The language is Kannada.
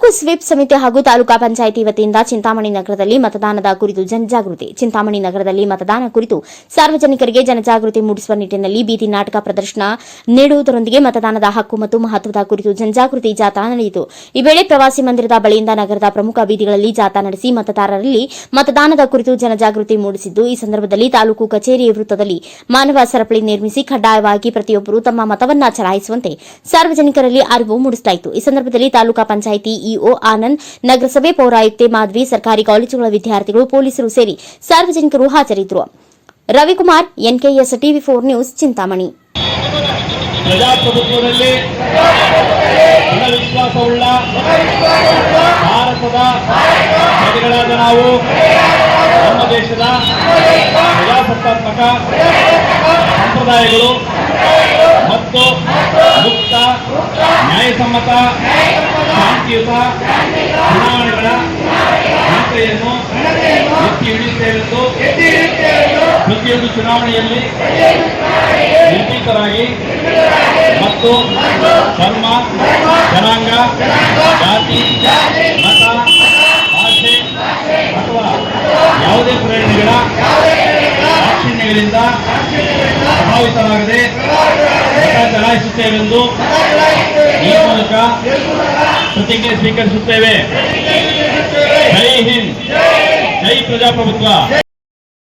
ತಾಲೂಕು ಸ್ವೀಪ್ ಸಮಿತಿ ಹಾಗೂ ತಾಲೂಕಾ ಪಂಚಾಯಿತಿ ವತಿಯಿಂದ ಚಿಂತಾಮಣಿ ನಗರದಲ್ಲಿ ಮತದಾನದ ಕುರಿತು ಜನಜಾಗೃತಿ ಚಿಂತಾಮಣಿ ನಗರದಲ್ಲಿ ಮತದಾನ ಕುರಿತು ಸಾರ್ವಜನಿಕರಿಗೆ ಜನಜಾಗೃತಿ ಮೂಡಿಸುವ ನಿಟ್ಟಿನಲ್ಲಿ ಬೀದಿ ನಾಟಕ ಪ್ರದರ್ಶನ ನೀಡುವುದರೊಂದಿಗೆ ಮತದಾನದ ಹಕ್ಕು ಮತ್ತು ಮಹತ್ವದ ಕುರಿತು ಜನಜಾಗೃತಿ ಜಾಥಾ ನಡೆಯಿತು. ಈ ವೇಳೆ ಪ್ರವಾಸಿ ಮಂದಿರದ ಬಳಿಯಿಂದ ನಗರದ ಪ್ರಮುಖ ಬೀದಿಗಳಲ್ಲಿ ಜಾಥಾ ನಡೆಸಿ ಮತದಾರರಲ್ಲಿ ಮತದಾನದ ಕುರಿತು ಜನಜಾಗೃತಿ ಮೂಡಿಸಿದ್ದು, ಈ ಸಂದರ್ಭದಲ್ಲಿ ತಾಲೂಕು ಕಚೇರಿ ವೃತ್ತದಲ್ಲಿ ಮಾನವ ಸರಪಳಿ ನಿರ್ಮಿಸಿ ಕಡ್ಡಾಯವಾಗಿ ಪ್ರತಿಯೊಬ್ಬರು ತಮ್ಮ ಮತವನ್ನ ಚಲಾಯಿಸುವಂತೆ ಸಾರ್ವಜನಿಕರಲ್ಲಿ ಅರಿವು ಮೂಡಿಸಲಾಯಿತು. ಈ ಸಂದರ್ಭದಲ್ಲಿ ತಾಲೂಕಾ ಪಂಚಾಯಿತಿ ಇಒ ಆನಂದ್ ನಗರಸಭೆ ಪೌರಾಯುಕ್ತೆ ಮಾಧವಿ ಸರ್ಕಾರಿ ಕಾಲೇಜುಗಳ ವಿದ್ಯಾರ್ಥಿಗಳು ಪೊಲೀಸರು ಸೇರಿ ಸಾರ್ವಜನಿಕರು ಹಾಜರಿದ್ದರು Ravikumar, NKS TV four news, Chintamani. ಪ್ರಜಾಪ್ರಭುತ್ವದಲ್ಲಿ ವಿಶ್ವಾಸವುಳ್ಳ ಭಾರತದ ಪ್ರಜೆಗಳಾದ ನಾವು, ನಮ್ಮ ದೇಶದ ಪ್ರಜಾಸತ್ತಾತ್ಮಕ ಸಂಪ್ರದಾಯಗಳು ಮತ್ತು ಮುಕ್ತ, ನ್ಯಾಯಸಮ್ಮತ ಶಾಂತಿಯುತ ಚುನಾವಣೆಗಳ ಘನತೆಯನ್ನು ಎತ್ತಿ ಹಿಡಿಯುತ್ತೇವೆಂದು ಪ್ರತಿಯೊಂದು ಚುನಾವಣೆಯಲ್ಲಿ ನಿರ್ಭೀತರಾಗಿ ಮತ್ತು ಧರ್ಮ, ಜನಾಂಗ, ಜಾತಿ, ಮತ, ಭಾಷೆ ಅಥವಾ ಯಾವುದೇ ಪ್ರೇರಣೆಗಳ ದಾಕ್ಷಿಣ್ಯಗಳಿಂದ ಪ್ರಭಾವಿತರಾಗದೆ ಚಲಾಯಿಸುತ್ತೇವೆಂದು ಈ ಮೂಲಕ ಪ್ರತಿಜ್ಞೆ ಸ್ವೀಕರಿಸುತ್ತೇವೆ. ಜೈ ಹಿಂದ್. ಜೈ ಪ್ರಜಾಪ್ರಭುತ್ವ.